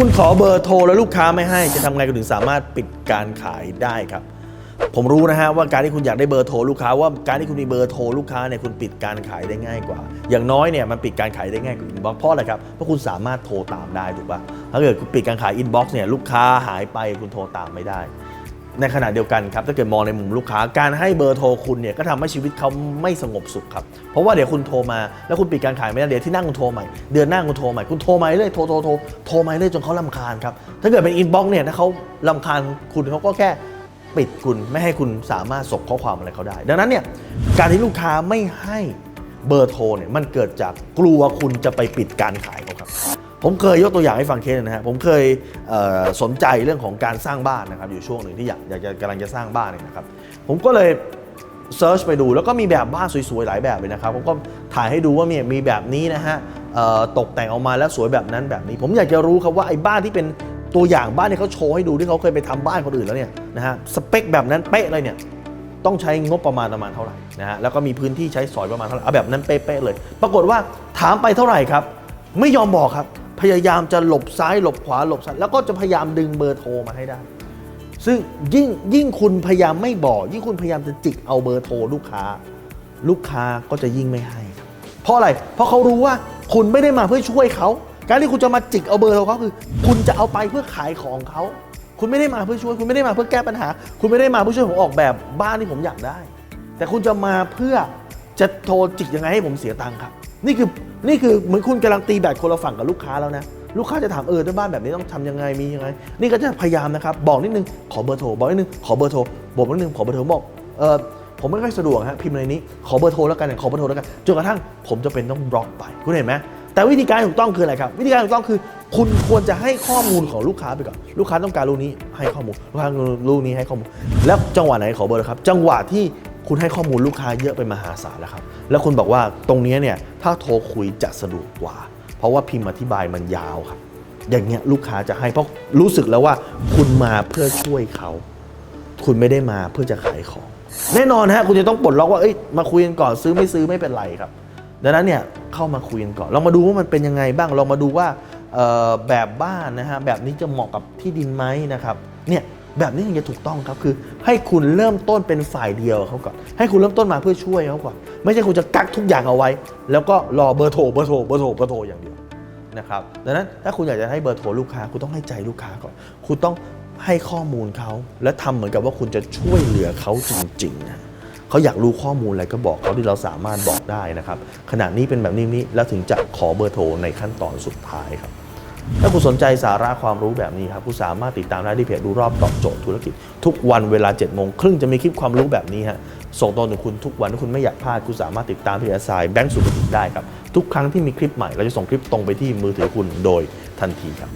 คุณขอเบอร์โทรแล้วลูกค้าไม่ให้จะทำไงคุณถึงสามารถปิดการขายได้ครับ ผมรู้นะฮะว่าการที่คุณอยากได้เบอร์โทรลูกค้าว่าการที่คุณมีเบอร์โทรลูกค้าเนี่ยคุณปิดการขายได้ง่ายกว่า อย่างน้อยเนี่ยมันปิดการขายได้ง่ายกว่าอินบ็อกซ์เพราะอะไรครับเพราะคุณสามารถโทรตามได้ถูกปะถ้าเกิดคุณปิดการขายอินบ็อกซ์เนี่ยลูกค้าหายไปคุณโทรตามไม่ได้ ในขณะเดียวกันครับถ้าเกิดมองในมุมลูกค้า การให้เบอร์โทรคุณเนี่ยก็ทำให้ชีวิตเขาไม่สงบสุขครับ เพราะว่าเดี๋ยวคุณโทรมาแล้วคุณปิดการขายไม่ได้เดี๋ยวที่นั่งคุณโทรใหม่เดือนหน้าคุณโทรใหม่คุณโทรมาเรื่อยโทรโทรโทรโทรมาเรื่อยจนเขาลำคาญครับถ้าเกิดเป็นอินบ็อกซ์เนี่ยถ้าเขาลำคาญคุณเขาก็แค่ปิดคุณไม่ให้คุณสามารถส่งข้อความอะไรเขาได้ ดังนั้นเนี่ยการที่ลูกค้าไม่ให้เบอร์โทรเนี่ยมันเกิดจากกลัวคุณจะไปปิดการขายเขาครับ ผมเคยยกตัวอย่างให้ฟังเคสนงนะฮะผมเคยเสนใจเรื่องของการสร้างบ้านนะครับ อยู่ช่วงหนึ่งที่อยากอยากจะกำลังจะสร้างบ้านเนี่ยนะครับ ผมก็เลยเซิร์ชไปดูแล้วก็มีแบบบ้านสวยๆ หลายแบบเลยนะครับ ผมก็ถ่ายให้ดูว่ามีมีแบบนี้นะฮะตกแต่งออกมาแล้วสวยแบบนั้นแบบนี้ ผมอยากจะรู้ครับว่าไอ้บ้านที่เป็นตัวอย่างบ้านที่เขาโชว์ให้ดูที่เขาเคยไปทำบ้านคนอื่นแล้วเนี่ยนะฮะสเปคแบบนั้นเป๊ะเลยเนี่ยต้องใช้งบประมาณประมาณเท่าไหร่นะฮะแล้วก็มีพื้นที่ใช้สอยประมาณเท่าไหร่เอาแบบนั้นเป๊ะๆเลย ปรากฏว่าถามไปเท่าไหร่ครับ ไม่ยอมบอกครับ พยายามจะหลบซ้ายหลบขวาหลบซ้ายแล้วก็จะพยายามดึงเบอร์โทรมาให้ได้ ซึ่งยิ่งยิ่งคุณพยายามไม่บอก ยิ่งคุณพยายามจะจิกเอาเบอร์โทรลูกค้า ลูกค้าก็จะยิ่งไม่ให้ เพราะอะไร เพราะเขารู้ว่าคุณไม่ได้มาเพื่อช่วยเขาการที่คุณจะมาจิกเอาเบอร์โทรเขาคือ คุณจะเอาไปเพื่อขายของเขาคุณไม่ได้มาเพื่อช่วย คุณไม่ได้มาเพื่อแก้ปัญหา คุณไม่ได้มาเพื่อช่วยผมออกแบบบ้านที่ผมอยากได้ แต่คุณจะมาเพื่อจะโทรจิกยังไงให้ผมเสียตังค์ครับ นี่คือนี่คือเหมือนคุณกำลังตีแบตคนละฝั่งกับลูกค้าแล้วนะลูกค้าจะถามเออถ้าบ้านแบบนี้ต้องทำยังไงมียังไง นี่ก็จะพยายามนะครับบอกนิดนึงขอเบอร์โทรบอกนิดนึงขอเบอร์โทรบอกนิดนึงขอเบอร์โทรบอกเออผมไม่ค่อยสะดวกฮะพิมพ์ในนี้ขอเบอร์โทรแล้วกันขอเบอร์โทรแล้วกันจนกระทั่งผมจะเป็นต้องบล็อกไปคุณเห็นไหมแต่วิธีการถูกต้องคืออะไรครับ วิธีการถูกต้องคือ คุณควรจะให้ข้อมูลของลูกค้าไปก่อนลูกค้าต้องการลูนี้ให้ข้อมูลลูกค้าลูนี้ให้ข้อมูลแล้วจังหวะไหนขอเบอร์ครับ จังหวะที่ คุณให้ข้อมูลลูกค้าเยอะเป็นมหาศาลแล้วครับ แล้วคุณบอกว่าตรงนี้เนี่ยถ้าโทรคุยจะสะดวกกว่า เพราะว่าพิมพ์อธิบายมันยาวครับ อย่างเงี้ยลูกค้าจะให้เพราะรู้สึกแล้วว่าคุณมาเพื่อช่วยเขา คุณไม่ได้มาเพื่อจะขายของ แน่นอนฮะคุณจะต้องปลดล็อกว่าเอ้ยมาคุยกันก่อนซื้อไม่ซื้อไม่เป็นไรครับ ดังนั้นเนี่ยเข้ามาคุยกันก่อนลองมาดูว่ามันเป็นยังไงบ้างลองมาดูว่าแบบบ้านนะฮะแบบนี้จะเหมาะกับที่ดินไหมนะครับเนี่ย แบบนี้ถึงจะถูกต้องครับคือ ให้คุณเริ่มต้นเป็นฝ่ายเดียวเขาก่อนให้คุณเริ่มต้นมาเพื่อช่วยเขาก่อนไม่ใช่คุณจะกักทุกอย่างเอาไว้ แล้วก็รอเบอร์โทรเบอร์โทรเบอร์โทรเบอร์โทรอย่างเดียวนะครับดังนั้นถ้าคุณอยากจะให้เบอร์โทรลูกค้า คุณต้องให้ใจลูกค้าก่อน คุณต้องให้ข้อมูลเขา และทำเหมือนกับว่าคุณจะช่วยเหลือเขาจริงๆนะเขาอยากรู้ข้อมูลอะไรก็บอกเขาที่เราสามารถบอกได้นะครับขณะนี้เป็นแบบนี้นี้แล้วถึงจะขอเบอร์โทรในขั้นตอนสุดท้ายครับ ถ้าคุณสนใจสาระความรู้แบบนี้ครับคุณสามารถติดตามได้ที่เพจดูรอบตอบโจทย์ธุรกิจ ทุกวันเวลา7จ็ดโมงครึ่งจะมีคลิปความรู้แบบนี้ฮะส่งตรงถึงคุณทุกวันถ้าคุณไม่อยากพลาดคุณสามารถติดตามเพจสายแบงก์สุขภิตได้ครับทุกครั้งที่มีคลิปใหม่เราจะส่งคลิปตรงไปที่มือถือคุณโดยทันทีครับ